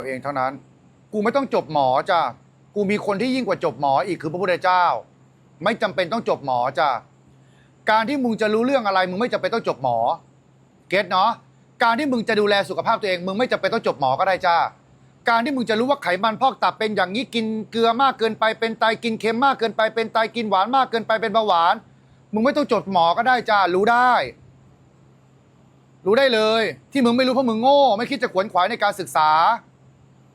ัวเองเท่านั้น กูไม่ต้องจบหมอจ้ะ กูมีคนที่ยิ่งกว่าจบหมออีกคือพระพุทธเจ้า ไม่จำเป็นต้องจบหมอจ้ะ การที่มึงจะรู้เรื่องอะไร มึงไม่จำเป็นต้องจบหมอ เก็ตเนาะ การที่มึงจะดูแลสุขภาพตัวเอง มึงไม่จำเป็นต้องจบหมอก็ได้จ้า การที่มึงจะรู้ว่าไขมันพอกตับเป็นอย่างนี้กินเกลือมากเกินไปเป็นไตกินเค็มมากเกินไปเป็นไตกินหวานมากเกินไปเป็นเบาหวาน มึงไม่ต้องจดหมอก็ได้จ้า รู้ได้รู้ได้เลย ที่มึงไม่รู้เพราะมึงโง่ ไม่คิดจะขวนขวายในการศึกษา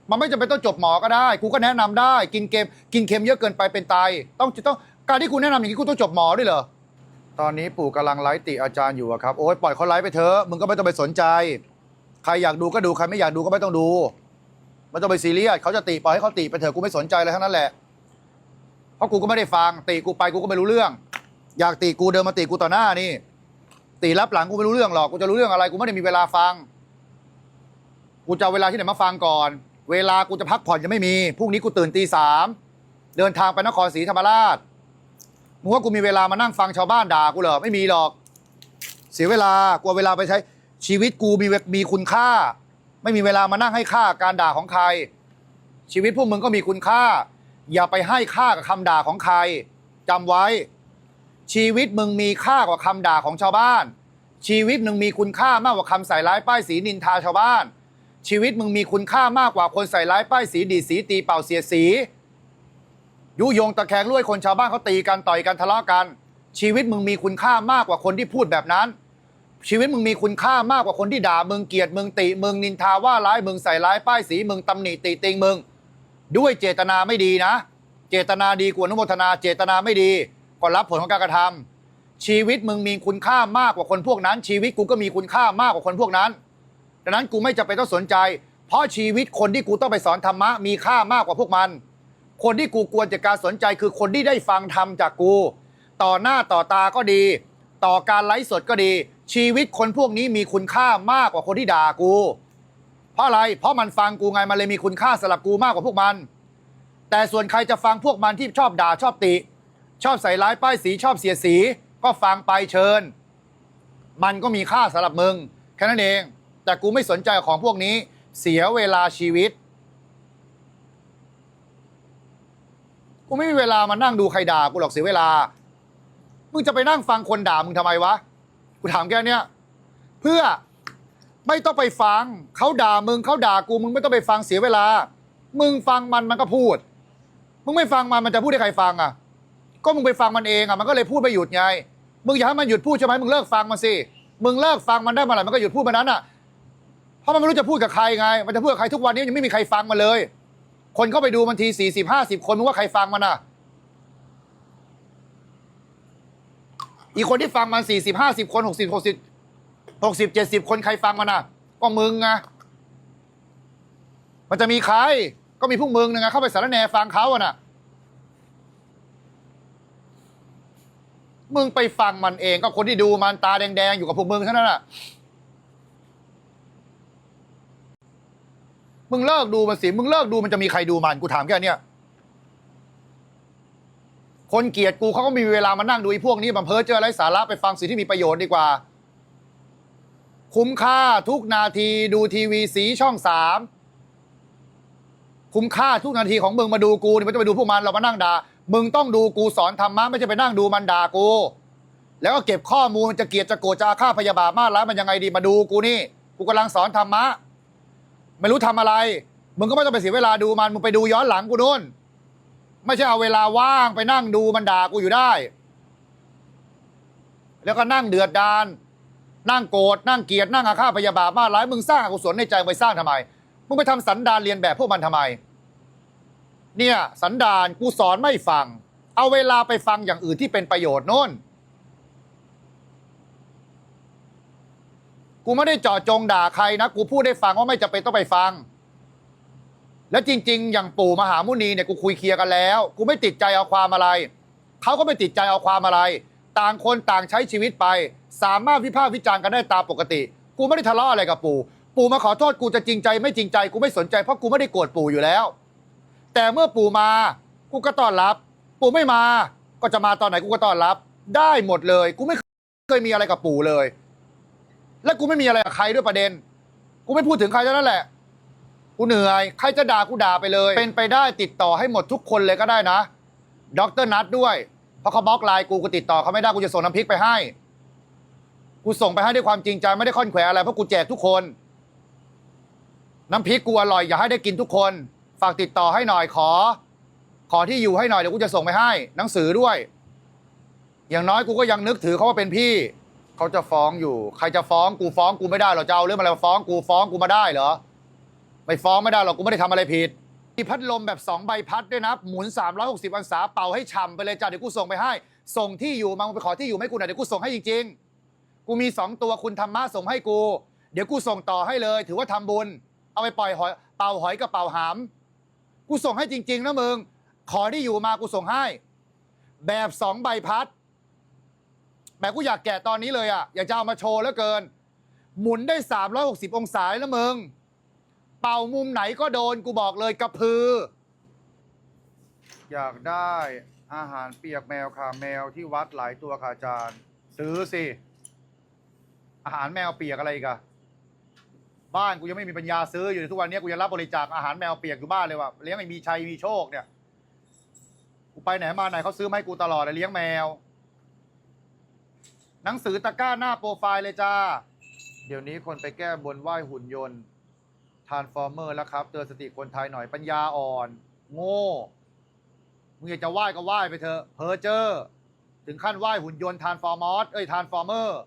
มันไม่จำเป็นต้องจบหมอก็ได้กูก็แนะนำได้ กินเค็มกินเค็มเยอะเกินไปเป็นไต ต้องต้องการที่กูแนะนำอย่างนี้กูต้องจบหมอด้วยเหรอตอนนี้ปู่กำลังไลฟ์ติอาจารย์อยู่ครับโอ้ยปล่อยเขาไลฟ์ไปเถอะมึงก็ไม่ต้องไปสนใจ ใครอยากดูก็ดูใครไม่อยากดูก็ไม่ต้องดูไม่ต้องไปซีเรียสเขาจะติปล่อยให้เขาติไปเถอะกูไม่สนใจอะไรทั้งนั้นแหละเพราะกูก็ไม่ได้ฟังติกูไปกูก็ไม่รู้เรื่อง อยากติกูเดินมาติกูต่อหน้านี่ติรับหลังกูไม่รู้เรื่องหรอกกูจะรู้เรื่องอะไรกูไม่ได้มีเวลาฟัง กูจะเวลาที่ไหนมาฟังก่อน เวลากูจะพักผ่อนยังไม่มีพรุ่งนี้กูตื่นตีสามเดินทางไปนครศรีธรรมราชมึงว่ากูมีเวลามานั่งฟังชาวบ้านด่ากูเหรอไม่มีหรอก เสียเวลากูเอาเวลาไปใช้ ชีวิตกูมีมีคุณค่า ไม่มีเวลามานั่งให้ค่าการด่าของใคร ชีวิตพวกมึงก็มีคุณค่า อย่าไปให้ค่ากับคำด่าของใครจำไว้ ชีวิตมึงมีค่ากว่าคำด่าของชาวบ้าน ชีวิตมึงมีคุณค่ามากกว่าคำใส่ร้ายป้ายสีนินทาชาวบ้าน ชีวิตมึงมีคุณค่ามากกว่าคนใส่ร้ายป้ายสีดีดสีตีเป่าเสียดสี ยุยงตะแคงลุ้ยคนชาวบ้านเขาตีกันต่อยกันทะเลาะกัน ชีวิตมึงมีคุณค่ามากกว่าคนที่พูดแบบนั้น ชีวิตมึงมีคุณค่ามากกว่าคนที่ด่ามึงเกลียดมึงติมึงนินทาว่าร้ายมึงใส่ร้ายป้ายสีมึงตำหนิติติงมึง ด้วยเจตนาไม่ดีนะ เจตนาดีกว่านุโมทนา เจตนาไม่ดีก็รับผลของการกระทำชีวิตมึงมีคุณค่ามากกว่าคนพวกนั้น ชีวิตกูก็มีคุณค่ามากกว่าคนพวกนั้น ดังนั้นกูไม่จำเป็นต้องสนใจ เพราะชีวิตคนที่กูต้องไปสอนธรรมะมีค่ามากกว่าพวกมัน คนที่กูควรจะการสนใจคือคนที่ได้ฟังธรรมจากกู ต่อหน้าต่อตาก็ดี ต่อการไลฟ์สดก็ดี ชีวิตคนพวกนี้มีคุณค่ามากกว่าคนที่ด่ากู เพราะอะไร เพราะมันฟังกูไงมันเลยมีคุณค่าสำหรับกูมากกว่าพวกมัน แต่ส่วนใครจะฟังพวกมันที่ชอบด่าชอบติ ชอบใส่ร้ายป้ายสีชอบเสียสี ก็ฟังไปเชิญ มันก็มีค่าสำหรับมึงแค่นั้นเอง แต่กูไม่สนใจของพวกนี้ เสียเวลาชีวิต กูไม่มีเวลามานั่งดูใครด่ากูหรอกเสียเวลา มึงจะไปนั่งฟังคนด่ามึงทำไมวะ กูถามแค่เนี้ยเพื่อไม่ต้องไปฟังเขาด่ามึงเขาด่ากูมึงไม่ต้องไปฟังเสียเวลา มึงฟังมันมันก็พูด มึงไม่ฟังมันมันจะพูดให้ใครฟังอะ ก็มึงไปฟังมันเองอะมันก็เลยพูดไม่หยุดไง มึงอยากให้มันหยุดพูดใช่ไหมมึงเลิกฟังมันสิ มึงเลิกฟังมันได้เมื่อไหร่มันก็หยุดพูดมันนั้นอะ เพราะมันไม่รู้จะพูดกับใครไง มันจะพูดกับใครทุกวันนี้ยังไม่มีใครฟังมันเลย คนเข้าไปดูมันทีสี่สิบห้าสิบคนมึงว่าใครฟังมันอะ อีกคนที่ฟังมันสี่สิบห้าสิบคนหกสิบหกสิบหกสิบเจ็ดสิบคนใครฟังมันอะ ก็มึงไงมันจะมีใคร ก็มีพวกมึงนึงไงเข้าไปสารแหนฟังเขาอะน่ะมึงไปฟังมันเอง ก็คนที่ดูมันตาแดงๆอยู่กับพวกมึงเท่านั้นน่ะ มึงเลิกดูมันสิมึงเลิกดูมันจะมีใครดูมันกูถามแค่เนี้ยคนเกลียดกูเขาก็มีเวลามานั่งดูไอ้พวกนี้บัมเพอเจออะไรสาระไปฟังสิ่งที่มีประโยชน์ดีกว่า คุ้มค่าทุกนาทีดูทีวีสีช่องสามคุ้มค่าทุกนาทีของมึงมาดูกูนี่ม่ต้องไปดูพวกมันเรามานั่งด่ามึงต้องดูกูสอนธรรมะไม่ใช่ไปนั่งดูมันด่ากู แล้วก็เก็บข้อมูลจะเกลียดจะโกรธจะอาฆาตพยาบาทมาร้ายมันยังไงดีมาดูกูนี่ กูกำลังสอนธรรมะ ไม่รู้ทำอะไร มึงก็ไม่ต้องไปเสียเวลาดูมัน มึงไปดูย้อนหลังกูนู่น ไม่ใช่เอาเวลาว่างไปนั่งดูมันด่ากูอยู่ได้ แล้วก็นั่งเดือดดาน นั่งโกรธ นั่งเกลียด นั่งอาฆาตพยาบาทมาร้ายมึงสร้างอกุศลในใจไปสร้างทำไม มึงไปทำสันดานเรียนแบบพวกมันทำไม เนี่ย สันดานกูสอนไม่ฟัง เอาเวลาไปฟังอย่างอื่นที่เป็นประโยชน์โน่น กูไม่ได้เจาะจงด่าใครนะ กูพูดได้ฟังว่าไม่จำเป็นต้องไปฟัง แล้วจริง ๆ อย่างปู่มหามุนีเนี่ยกูคุยเคลียร์กันแล้ว กูไม่ติดใจเอาความอะไร เขาก็ไม่ติดใจเอาความอะไร ต่างคนต่างใช้ชีวิตไป สามารถวิพากษ์วิจารณ์กันได้ตามปกติ กูไม่ได้ทะเลาะอะไรกับปู่ ปู่มาขอโทษกูจะจริงใจ ไม่จริงใจกูไม่สนใจเพราะกูไม่ได้โกรธปู่อยู่แล้ว แต่เมื่อปู่มา กูก็ต้อนรับ ปู่ไม่มา ก็จะมาตอนไหนกูก็ต้อนรับ ได้หมดเลย กูไม่เคยมีอะไรกับปู่เลย และกูไม่มีอะไรกับใครด้วยประเด็น กูไม่พูดถึงใครเท่านั้นแหละ กูเหนื่อย ใครจะด่ากูด่าไปเลย เป็นไปได้ติดต่อให้หมดทุกคนเลยก็ได้นะด็อกเตอร์นัดด้วย เพราะเขาบล็อกไลน์กูกูติดต่อเขาไม่ได้กูจะส่งน้ำพริกไปให้ กูส่งไปให้ด้วยความจริงใจไม่ได้ค่อนแขวอะไรเพราะกูแจกทุกคน น้ำพริกกูอร่อยอยากให้ได้กินทุกคน ฝากติดต่อให้หน่อยขอ ขอที่อยู่ให้หน่อยเดี๋ยวกูจะส่งไปให้ หนังสือด้วย อย่างน้อยกูก็ยังนึกถือเขาว่าเป็นพี่ เขาจะฟ้องอยู่ ใครจะฟ้องกูฟ้องกูไม่ได้หรอจะเอาเรื่องอะไรมาฟ้องกูฟ้องกูมาได้เหรอไม่ฟ้องไม่ได้หรอกกูไม่ได้ทำอะไรผิดมีพัดลมแบบ 2 ใบพัดด้วยนะ หมุน 360องศาเป่าให้ฉ่ำไปเลยจ้ะเดี๋ยวกูส่งไปให้ ส่งที่อยู่มามึงไปขอที่อยู่ไม่กูหน่อยเดี๋ยวกูส่งให้จริงๆ กูมี 2 ตัวคุณธรรมะส่งให้กู เดี๋ยวกูส่งต่อให้เลย ถือว่าทำบุญ เอาไปปล่อยหอยเป่าหอยกับเป่าหาม กูส่งให้จริงๆนะมึง ขอที่อยู่มากูส่งให้ แบบสองใบพัด แหมกูอยากแกะตอนนี้เลยอะอยากจะเอามาโชว์แล้วเกิน หมุนได้ 360 องศาแล้วมึง เป่ามุมไหนก็โดนกูบอกเลยกระพือ อยากได้อาหารเปียกแมวค่ะแมวที่วัดหลายตัวค่ะอาจารย์ ซื้อสิ อาหารแมวเปียกอะไรอีกอะบ้านกูยังไม่มีปัญญาซื้ออยู่ทุกวันนี้กูยังรับบริจาคอาหารแมวเปียกอยู่บ้านเลยว่ะเลี้ยงไอ้มีชัยมีโชคเนี่ยกูไปไหนมาไหนเขาซื้อมาให้กูตลอดเลยเลี้ยงแมว หนังสือตะกร้าหน้าโปรไฟล์เลยจ้า เดี๋ยวนี้คนไปแก้บนไหว้หุ่นยนต์ทานฟอร์เมอร์แล้วครับ เตือนสติคนไทยหน่อยปัญญาอ่อน โง่มึงอยากจะไหว้ก็ไหว้ไปเถอะเพอเจอร์ถึงขั้นไหว้หุ่นยนต์ทานฟอร์มอสเอ้ยทานฟอร์เมอร์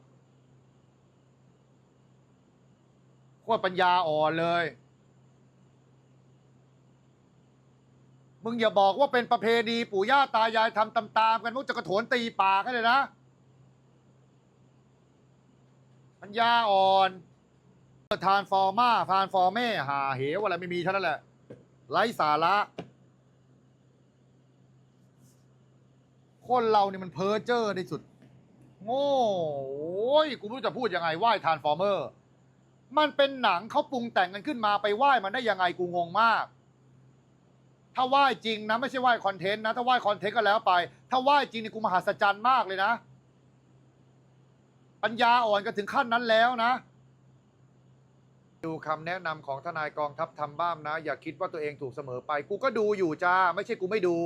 โคตรปัญญาอ่อนเลย มึงอย่าบอกว่าเป็นประเพณีปู่ย่าตายายทำตามๆกันมุกจะกระโถนตีปากให้เลยนะ ปัญญาอ่อนทานฟอร์มาทานฟอร์เม่หาเหวอะไรไม่มีเท่านั้นแหละไร้สาระ คนเราเนี่ยมันเพ้อเจ้อที่สุด โง่โอ้ยกูไม่รู้จะพูดยังไงไหว้ทานฟอร์เมอร์ มันเป็นหนังเขาปรุงแต่งกันขึ้นมาไปไหว้มันได้ยังไงกูงงมาก ถ้าไหว้จริงนะ ไม่ใช่ไหว้คอนเทนต์นะ ถ้าไหว้คอนเทนต์ก็แล้วไป ถ้าไหว้จริงนี่กูมหัศจรรย์มากเลยนะ ปัญญาอ่อนก็ถึงขั้นนั้นแล้วนะ ดูคำแนะนำของทนายกองทัพทำบ้ามนะ อย่าคิดว่าตัวเองถูกเสมอไป กูก็ดูอยู่จ้า ไม่ใช่กูไม่ดู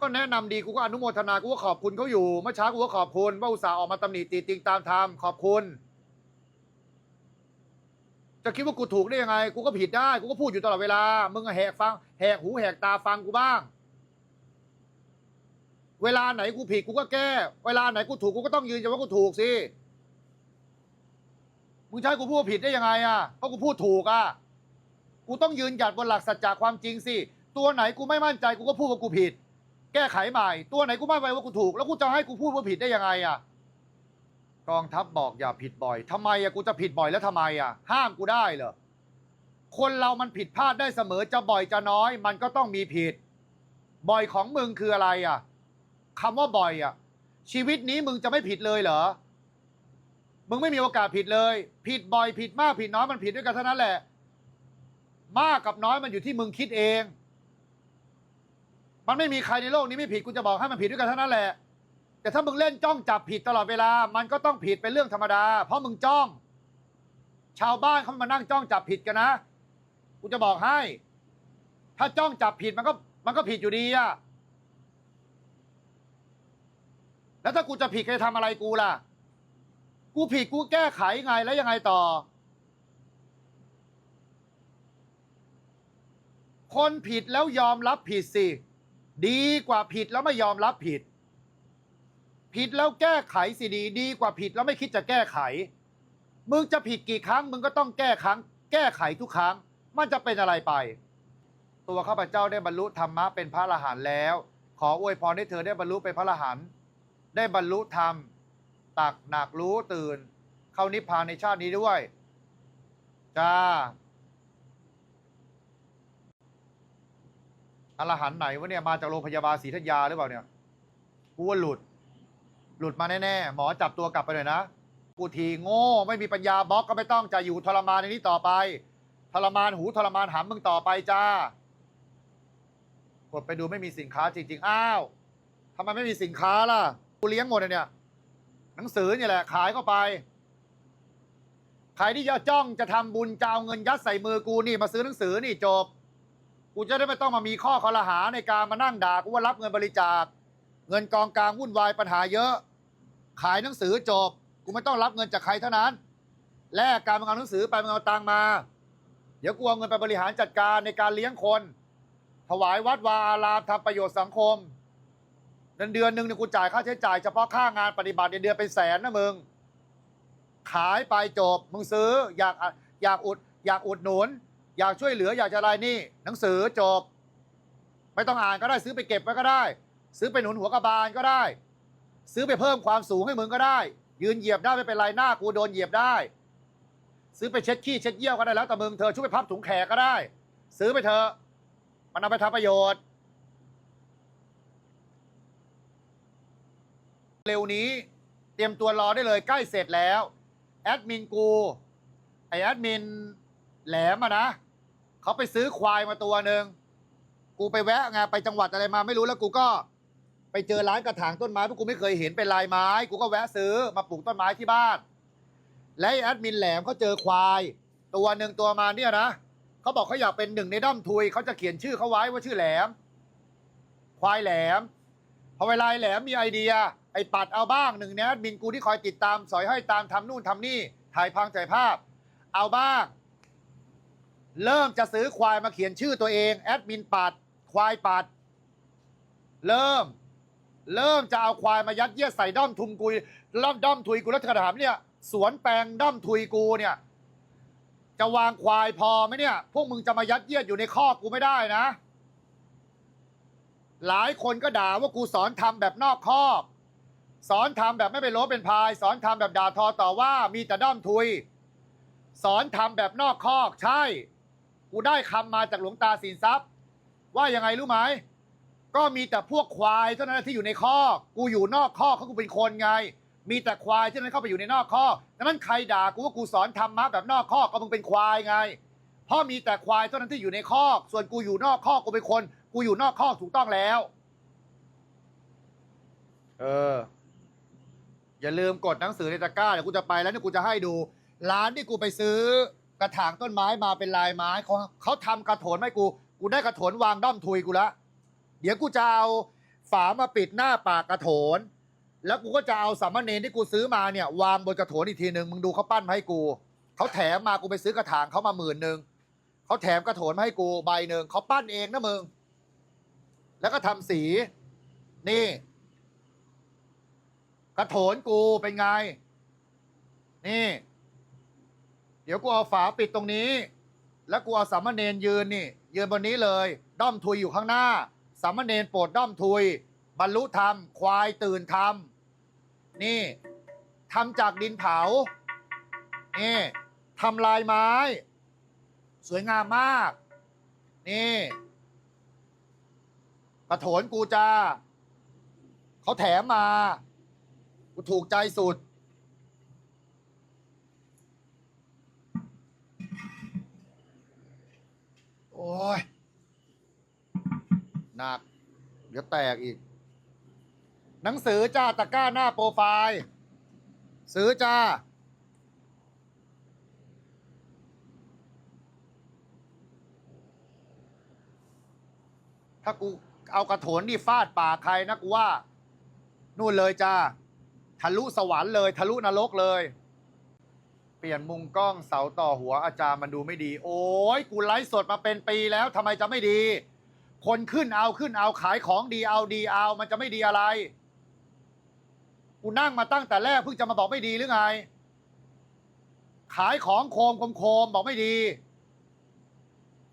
ก็แนะนำดีกูก็อนุโมทนากูก็ขอบคุณเขาอยู่เมื่อเช้ากูก็ขอบคุณ ว่าอุตส่าห์ออกมาตำหนิตีติงตามธรรมขอบคุณ จะคิดว่ากูถูกได้ยังไง กูก็ผิดได้ กูก็พูดอยู่ตลอดเวลา มึงแหกฟังแหกหูแหกตาฟังกูบ้าง เวลาไหนกูผิดกูก็แก้ เวลาไหนกูถูกกูก็ต้องยืนยันว่ากูถูกสิ มึงใช้กูพูดผิดได้ยังไงอะ เพราะกูพูดถูกอะ กูต้องยืนหยัดบนหลักสัจจะความจริงสิ ตัวไหนกูไม่มั่นใจกูก็พูดว่ากูผิด แก้ไขใหม่ ตัวไหนกูมั่นใจว่ากูถูก แล้วกูจะให้กูพูดว่าผิดได้ยังไงอะ กองทัพบอกอย่าผิดบ่อยทำไมอะกูจะผิดบ่อยแล้วทำไมอะ ห้ามกูได้เหรอ คนเรามันผิดพลาดได้เสมอจะบ่อยจะน้อย มันก็ต้องมีผิด บ่อยของมึงคืออะไรอะ คำว่าบ่อยอะชีวิตนี้มึงจะไม่ผิดเลยเหรอ มึงไม่มีโอกาสผิดเลย ผิดบ่อยผิดมากผิดน้อยมันผิดด้วยกันเท่านั้นแหละ มากกับน้อยมันอยู่ที่มึงคิดเอง มันไม่มีใครในโลกนี้ไม่ผิดกูจะบอกให้มันผิดด้วยกันเท่านั้นแหละ แต่ถ้ามึงเล่นจ้องจับผิดตลอดเวลา มันก็ต้องผิดเป็นเรื่องธรรมดา เพราะมึงจ้อง ชาวบ้านเขามานั่งจ้องจับผิดกันนะ กูจะบอกให้ ถ้าจ้องจับผิดมันก็ มันก็ผิดอยู่ดีอะ แล้วถ้ากูจะผิดใครทำอะไรกูล่ะ กูผิดกูแก้ไขไงแล้วยังไงต่อ คนผิดแล้วยอมรับผิดสิ ดีกว่าผิดแล้วไม่ยอมรับผิด ผิดแล้วแก้ไขสิดี ดีกว่าผิดแล้วไม่คิดจะแก้ไข มึงจะผิดกี่ครั้ง มึงก็ต้องแก้ครั้ง แก้ไขทุกครั้ง มันจะเป็นอะไรไป ตัวข้าพเจ้าได้บรรลุธรรมะเป็นพระอรหันต์แล้ว ขออวยพรให้เธอได้บรรลุเป็นพระอรหันต์ ได้บรรลุธรรม ตักหนักรู้ตื่น เข้านิพพานในชาตินี้ด้วย จ้าอรหันไหนวะเนี่ยมาจากโรงพยาบาลศรีธัญญาหรือเปล่าเนี่ยกูว่าหลุด หลุดมาแน่ๆหมอจับตัวกลับไปเลยนะกูทีโง่ไม่มีปัญญาบล็อกก็ไม่ต้องจะอยู่ทรมานในนี้ต่อไปทรมานหูทรมานหามมึงต่อไปจ้ากดไปดูไม่มีสินค้าจริงๆ อ้าวทำไมไม่มีสินค้าล่ะ กูเลี้ยงหมดเลยเนี่ย หนังสือเนี่ยแหละ ขายเข้าไป ใครที่จะจ้องจะทำบุญจะเอาเงินยัดใส่มือกูนี่มาซื้อหนังสือนี่จบ กูจะได้ไม่ต้องมามีข้อคอรหาในการมานั่งด่ากูว่ารับเงินบริจาค เงินกองกลางวุ่นวายปัญหาเยอะ ขายหนังสือจบ กูไม่ต้องรับเงินจากใครเท่านั้น แลกการมึงเอาหนังสือไปมึงเอาตังมา เดี๋ยวกูเอาเงินไปบริหารจัดการในการเลี้ยงคน ถวายวัดวาอารามทำประโยชน์สังคม เดือนเดือนหนึ่งเนี่ยกูจ่ายค่าใช้จ่ายเฉพาะค่างานปฏิบัติเนี่ยเดือนเป็นแสนนะมึง ขายไปจบ มึงซื้ออยากอยากอุด อยากอุดหนุน อยากช่วยเหลืออยากจะอะไรนี่ หนังสือจบ ไม่ต้องอ่านก็ได้ซื้อไปเก็บไว้ก็ได้ ซื้อไปหนุนหัวกระบาลก็ได้ ซื้อไปเพิ่มความสูงให้มึงก็ได้ ยืนเหยียบได้ไม่เป็นไรหน้ากูโดนเหยียบได้ ซื้อไปเช็ดขี้เช็ดเยี่ยวก็ได้แล้วแต่มึงเธอช่วยไปพับถุงแขกก็ได้ ซื้อไปเถอะมันเอาไปทำประโยชน์ เร็วนี้เตรียมตัวรอได้เลยใกล้เสร็จแล้ว แอดมินกู ไอแอดมินแหลมอะนะเขาไปซื้อควายมาตัวหนึ่งกูไปแวะไงไปจังหวัดอะไรมาไม่รู้แล้วกูก็ ไปเจอร้านกระถางต้นไม้พวกกูไม่เคยเห็นเป็นลายไม้ กูก็แวะซื้อมาปลูกต้นไม้ที่บ้าน และไอแอดมินแหลมเขาเจอควาย ตัวหนึ่งตัวมาเนี่ยนะเขาบอกเขาอยากเป็นหนึ่งในด้อมทุยเขาจะเขียนชื่อเขาไว้ว่าชื่อแหลม ควายแหลมพอเวลาแหลมมีไอเดีย ไอ้ปัดเอาบ้างหนึ่งในแอดมินกูที่คอยติดตามสอยให้ตามทำนู่นทำนี่ ถ่ายพังถ่ายภาพ เอาบ้าง เริ่มจะซื้อควายมาเขียนชื่อตัวเอง แอดมินปัด ควายปัด เริ่ม เริ่มจะเอาควายมายัดเยียดใส่ด้อมทุมกุยด้อมด้อมทุยกูแล้วถามเนี่ยสวนแปลงด้อมทุยกูเนี่ย จะวางควายพอไหมเนี่ย พวกมึงจะมายัดเยียดอยู่ในคอกกูไม่ได้นะ หลายคนก็ด่าว่ากูสอนทำแบบนอกคอก สอนทำแบบไม่เป็นโลเป็นพาย สอนทำแบบด่าทอต่อว่ามีแต่ด้อมทุย สอนทำแบบนอกคอกใช่ กูได้คำมาจากหลวงตาสินทรัพย์ ว่ายังไงรู้ไหมก็มีแต่พวกควายเท่านั้นที่อยู่ในคอกกูอยู่นอกคอกเขากูเป็นคนไง มีแต่ควายเท่านั้นเข้าไปอยู่ในนอกคอกดังนั้นใครด่ากูว่ากูสอนธรรมะแบบนอกคอกก็มึงเป็นควายไง เพราะมีแต่ควายเท่านั้นที่อยู่ในคอก ส่วนกูอยู่นอกคอกกูเป็นคน กูอยู่นอกคอกถูกต้องแล้ว เออ อย่าลืมกดหนังสือในตะกร้าเดี๋ยวกูจะไปแล้วเนี่ยกูจะให้ดู ร้านที่กูไปซื้อกระถางต้นไม้มาเป็นลายไม้เขาเขาทำกระโถนให้กู กูได้กระโถนวางด้อมทุยกูละเดี๋ยวกูจะเอาฝามาปิดหน้าปากกระโถน แล้วกูก็จะเอาสามเณรที่กูซื้อมาเนี่ยวางบนกระโถนอีกทีหนึ่งมึงดูเขาปั้นมาให้กูเขาแถมมากูไปซื้อกระถางเขามาหมื่นหนึ่งเขาแถมกระโถนมาให้กูใบหนึ่งเขาปั้นเองนะมึงแล้วก็ทำสีนี่ กระโถนกูเป็นไง นี่ เดี๋ยวกูเอาฝาปิดตรงนี้ แล้วกูเอาสามเณรยืนนี่ ยืนบนนี้เลย ด้อมทุยอยู่ข้างหน้า สามเณรโปรดด้อมทุย บรรลุธรรม ควายตื่นธรรม นี่ทำจากดินเผา นี่ทำลายไม้ สวยงามมาก นี่กระโถนกูจ้าเขาแถมมา กูถูกใจสุด โอ้ย หนัก เดี๋ยวแตกอีก หนังสือจ้าตะกร้าหน้าโปรไฟล์ ซื้อจ้า ถ้ากูเอากระโถนนี่ฟาดปากใครนะกูว่า นู่นเลยจ้า ทะลุสวรรค์เลยทะลุนรกเลย เปลี่ยนมุมกล้องเสาต่อหัวอาจารย์มันดูไม่ดี โอ้ยกูไลฟ์สดมาเป็นปีแล้วทำไมจะไม่ดี คนขึ้นเอาขึ้นเอาขายของดีเอาดีเอา มันจะไม่ดีอะไรกูนั่งมาตั้งแต่แรกเพิ่งจะมาบอกไม่ดีหรือไง ขายของโคมโคมโคมบอกไม่ดี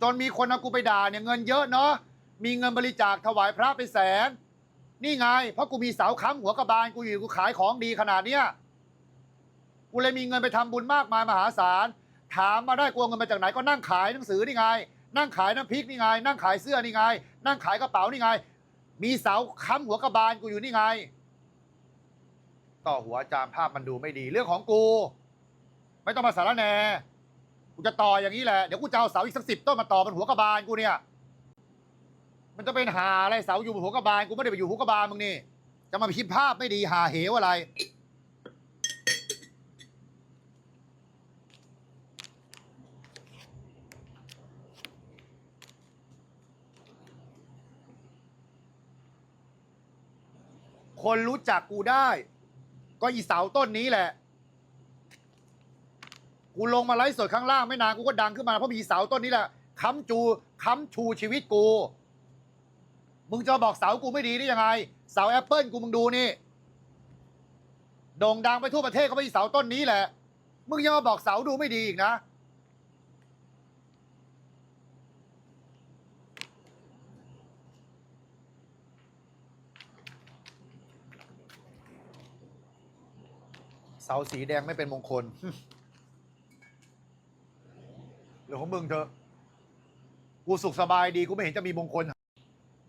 จนมีคนเอากูไปด่าเนี่ยเงินเยอะเนาะมีเงินบริจาคถวายพระไปแสน นี่ไง เพราะกูมีเสาค้ำหัวกระบาล กูอยู่กูขายของดีขนาดเนี้ยกูเลยมีเงินไปทำบุญมากมายมหาศาล ถามมาได้กลัวเงินมาจากไหนก็นั่งขายหนังสือนี่ไง นั่งขายน้ำพริกนี่ไง นั่งขายเสื้อนี่ไง นั่งขายกระเป๋านี่ไง มีเสาค้ำหัวกระบาลกูอยู่นี่ไง ต่อหัวจารย์ภาพมันดูไม่ดี เรื่องของกู ไม่ต้องมาสารแหนกูจะต่ออย่างนี้แหละ เดี๋ยวกูจะเอาเสาอีกสักสิบต้นมาต่อบนหัวกระบาลกูเนี่ย มันจะเป็นหาอะไรเสาอยู่บนหัวกระบาลกูไม่ได้ไปอยู่หัวกระบาลมึงนี่ จะมาพิมพ์ภาพไม่ดีหาเหวอะไร คนรู้จักกูได้ ก็อีเสาต้นนี้แหละ กูลงมาไลฟ์สดข้างล่างไม่นานกูก็ดังขึ้นมาเพราะมีเสาต้นนี้แหละค้ำจูค้ำชูชีวิตกู มึงจะบอกเสากูไม่ดีได้ยังไง เสาแอปเปิลกูมึงดูนี่โด่งดังไปทั่วประเทศก็ไปอีเสาต้นนี้แหละ มึงยังมาบอกเสาดูไม่ดีอีกนะ เสาสีแดงไม่เป็นมงคลเรื่องของมึงเถอะ กูสุขสบายดีกูไม่เห็นจะมีมงคล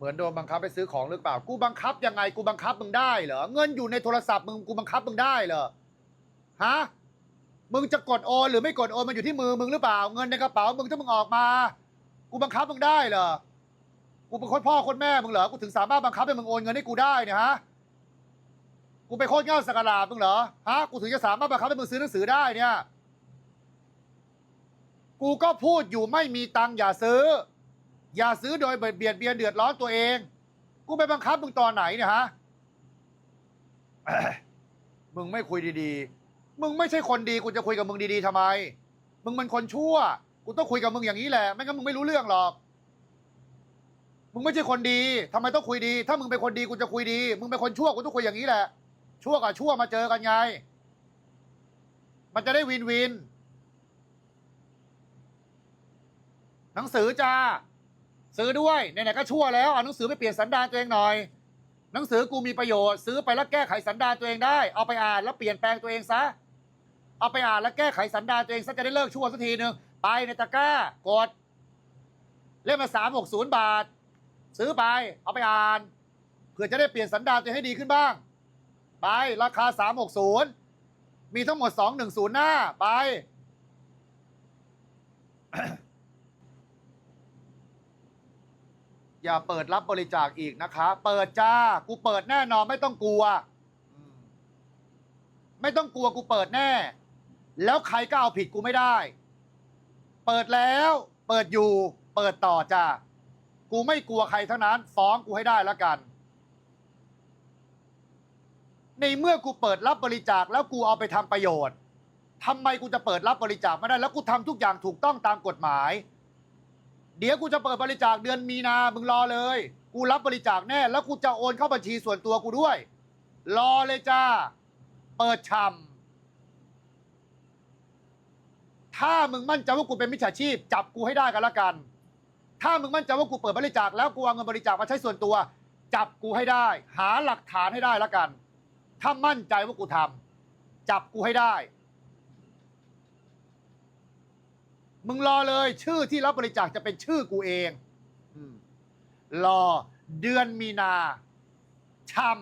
เหมือนโดนบังคับไปซื้อของหรือเปล่า กูบังคับยังไงกูบังคับมึงได้เหรอ เงินอยู่ในโทรศัพท์มึงกูบังคับมึงได้เหรอ ฮะ มึงจะกดโอนหรือไม่กดโอนมันอยู่ที่มือมึงหรือเปล่า เงินในกระเป๋ามึงถ้ามึงออกมา กูบังคับมึงได้เหรอ กูเป็นคนพ่อคนแม่มึงเหรอ กูถึงสามารถบังคับให้มึงโอนเงินให้กูได้เนี่ยฮะ กูไปโคตรเง่าสักการะมึงเหรอ ฮะ กูถึงจะสามารถบังคับให้มึงซื้อหนังสือได้เนี่ย กูก็พูดอยู่ไม่มีตังค์อย่าซื้อ อย่าซื้อโดยเบียดเบียนเดือดร้อนตัวเอง กูไปบังคับมึงตอนไหนเนี่ยฮะ มึงไม่คุยดีๆ มึงไม่ใช่คนดีกูจะคุยกับมึงดีๆทำไม มึงมันคนชั่ว กูต้องคุยกับมึงอย่างนี้แหละ ไม่งั้นมึงไม่รู้เรื่องหรอก มึงไม่ใช่คนดีทำไมต้องคุยดี ถ้ามึงเป็นคนดีกูจะคุยดี มึงเป็นคนชั่วกูต้องคุยอย่างนี้แหละ ชั่วกับชั่วมาเจอกันไง มันจะได้วินวิน หนังสือจ้า ซื้อด้วยไหนๆก็ชั่วแล้วเอาหนังสือไปเปลี่ยนสันดานตัวเองหน่อย หนังสือกูมีประโยชน์ซื้อไปแล้วแก้ไขสันดานตัวเองได้ เอาไปอ่านแล้วเปลี่ยนแปลงตัวเองซะเอาไปอ่านแล้วแก้ไขสันดานตัวเองซะจะได้เลิกชั่วสักทีหนึ่งไปในตะกร้ากดเล่มมาสามหกศูนย์บาท ซื้อไป เอาไปอ่านเพื่อจะได้เปลี่ยนสันดานตัวให้ดีขึ้นบ้าง ไปราคาสามหกศูนย์มีทั้งหมดสองหนึ่งศูนย์หน้าไป อย่าเปิดรับบริจาคอีกนะคะ เปิดจ้า กูเปิดแน่นอนไม่ต้องกลัว ไม่ต้องกลัวกูเปิดแน่ แล้วใครก็เอาผิดกูไม่ได้ เปิดแล้ว เปิดอยู่ เปิดต่อจ้ากูไม่กลัวใครทั้งนั้น ฟ้องกูให้ได้แล้วกัน ในเมื่อกูเปิดรับบริจาคแล้วกูเอาไปทำประโยชน์ทำไมกูจะเปิดรับบริจาคไม่ได้ แล้วกูทำทุกอย่างถูกต้องตามกฎหมาย เดี๋ยวกูจะเปิดบริจาคเดือนมีนามึงรอเลย กูรับบริจาคแน่ แล้วกูจะโอนเข้าบัญชีส่วนตัวกูด้วย รอเลยจ้า เปิดชำถ้ามึงมั่นใจว่ากูเป็นมิจฉาชีพ จับกูให้ได้กันละกัน ถ้ามึงมั่นใจว่ากูเปิดบริจาคแล้วกูเอาเงินบริจาคมาใช้ส่วนตัว จับกูให้ได้ หาหลักฐานให้ได้ละกัน ถ้ามั่นใจว่ากูทำจับกูให้ได้ มึงรอเลย ชื่อที่รับบริจาคจะเป็นชื่อกูเองอมรอเดือนมีนาช่ำ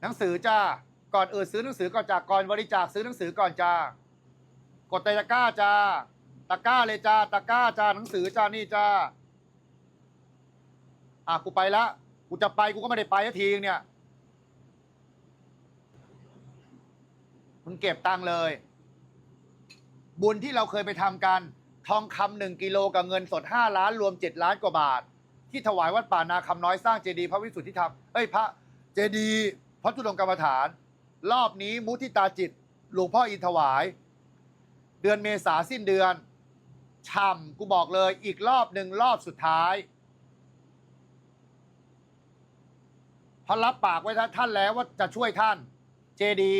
หนังสือจ้าก่อนอื่นซื้อหนังสือก่อนจากก่อนบริจาคซื้อหนังสือก่อนจ้ากดตะกร้าจ้าตะกร้าเลยจ้าตะกร้าจ้าหนังสือจ้านี่จ้า อะกูไปละกูจะไปกูก็ไม่ได้ไปสักทีเนี่ยมึงเก็บตังค์เลย บุญที่เราเคยไปทำกัน ทองคำหนึ่งกิโลกับเงินสดห้าล้านรวมเจ็ดล้านกว่าบาท ที่ถวายวัดป่านาคำน้อยสร้างเจดีย์พระวิสุทธิธรรมเอ้ยพระเจดีย์พระจุลงกรรมฐาน รอบนี้มุทิตาจิต หลวงพ่ออินถวาย เดือนเมษาสิ้นเดือนช่ำกูบอกเลยอีกรอบหนึ่งรอบสุดท้าย เพราะรับปากไว้ท่านแล้วว่าจะช่วยท่าน เจดี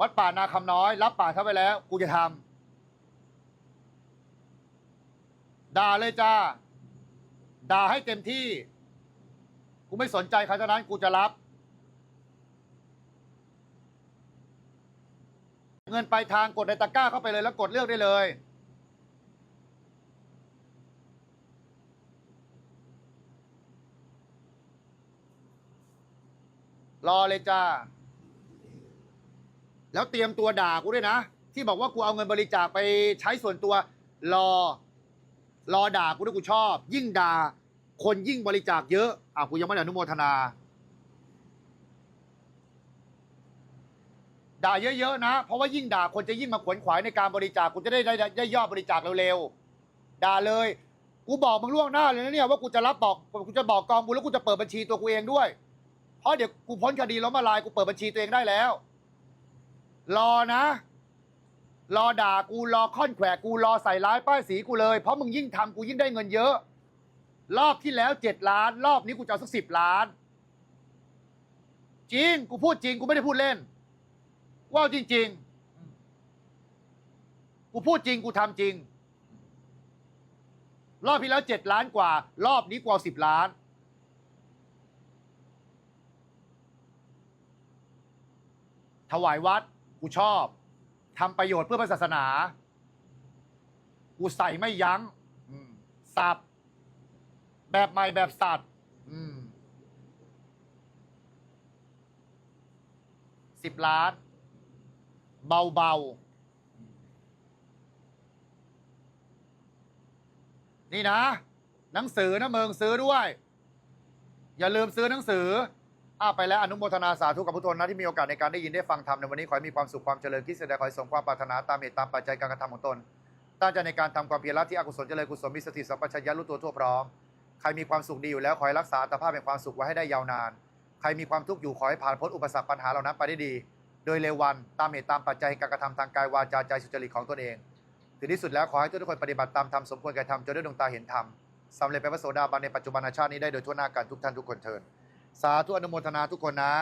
วัดป่านาคำน้อย รับปากท่านไว้แล้ว กูจะทำด่าเลยจ้าด่าให้เต็มที่ กูไม่สนใจใครเท่านั้น กูจะรับ เงินไปทางกดในตะกร้าเข้าไปเลยแล้วกดเลือกได้เลย รอเลยจ้า แล้วเตรียมตัวด่ากูด้วยนะ ที่บอกว่ากูเอาเงินบริจาคไปใช้ส่วนตัว รอ รอด่ากูด้วยกูชอบ ยิ่งด่า คนยิ่งบริจาคเยอะ อะกูยังไม่ได้อนุโมทนา ด่าเยอะๆนะ เพราะว่ายิ่งด่าคนจะยิ่งมาขวนขวายในการบริจาคกูจะได้ได้ได้ยอดบริจาคเร็วๆด่าเลยกูบอกมึงล่วงหน้าเลยนะเนี่ยว่ากูจะรับบอกกูจะบอกกองบุญแล้วกูจะเปิดบัญชีตัวกูเองด้วย เพราะเดี๋ยวกูพ้นคดีล้มละลายกูเปิดบัญชีตัวเองได้แล้ว รอนะ รอด่ากูรอค่อนแขวกูรอใส่ร้ายป้ายสีกูเลย เพราะมึงยิ่งทำกูยิ่งได้เงินเยอะ รอบที่แล้วเจ็ดล้าน รอบนี้กูจะเอาสักสิบล้าน จริง กูพูดจริง กูไม่ได้พูดเล่นว่าจริง ๆ กูพูดจริง กูทำจริง รอบที่แล้วเจ็ดล้านกว่า รอบนี้กว่าสิบล้าน ถวายวัด กูชอบทำประโยชน์เพื่อพระศาสนา กูใส่ไม่ยัง้งสับแบบใหม่แบบสัตว์สิบล้าน เบาๆนี่นะ หนังสือนะเมืองซื้อด้วย อย่าลืมซื้อหนังสือ อ้าไปแล้วอนุโมทนาสาธุกับผู้ทนนะที่มีโอกาสในการได้ยินได้ฟังธรรมในวันนี้ขอให้มีความสุขความเจริญคิดเสด็จขอให้สมความปรารถนาตามเหตุตามปัจจัยการกระทำของตน ตั้งใจในการทำความเพียรละที่อกุศลเจริญกุศลมีสติสัมปชัญญะรู้ตัวทั่วพร้อมใครมีความสุขดีอยู่แล้วขอให้รักษาอัตภาพแห่งความสุขไว้ให้ได้ยาวนาน ใครมีความทุกข์อยู่ขอให้ผ่านพ้นอุปสรรคปัญหาเหล่านั้นไปได้ดี โดยเร็ววันตามเหตุตามปัจจัยการกระทำทางกายวาจาใจสุจริตของตนเองถึงที่สุดแล้วขอให้ทุกคนปฏิบัติตามธรรมสมควรแก่ธรรมจนได้ดวงตาเห็นธรรมสำเร็จเป็นพระโสดาบันในปัจจุบันชาตินี้ได้โดยทั่วหน้ากันทุกท่านทุกคนเทิน สาธุอนุโมทนาทุกคนนะ